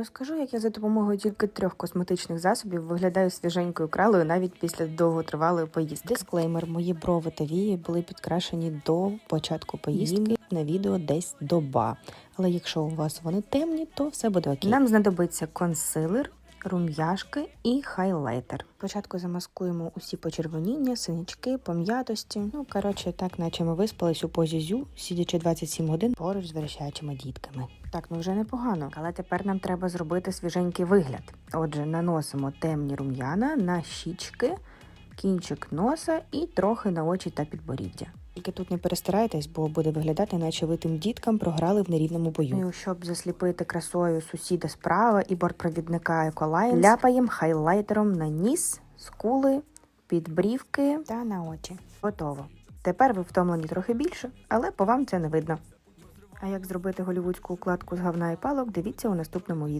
Розкажу, як я за допомогою тільки трьох косметичних засобів виглядаю свіженькою кралою навіть після довготривалої поїздки. Дисклеймер: мої брови та вії були підкрашені до початку поїздки на відео десь доба. Але якщо у вас вони темні, то все буде окей. Нам знадобиться консилер, рум'яшки і хайлайтер. Спочатку замаскуємо усі почервоніння, синячки, пом'ятості. Ну коротше, так, наче ми виспались у позі зю, сидячи 27 годин поруч з верещачими дітками. Так, ну вже непогано, але тепер нам треба зробити свіженький вигляд. Отже, наносимо темні рум'яна на щічки, кінчик носа і трохи на очі та підборіддя. Тільки тут не перестарайтесь, бо буде виглядати, наче ви тим діткам програли в нерівному бою. Ну, і щоб засліпити красою сусіда справа і бортпровідника Ecolines, ляпаємо хайлайтером на ніс, скули, підбрівки та на очі. Готово. Тепер ви втомлені трохи більше, але по вам це не видно. А як зробити голівудську укладку з говна і палок, дивіться у наступному відео.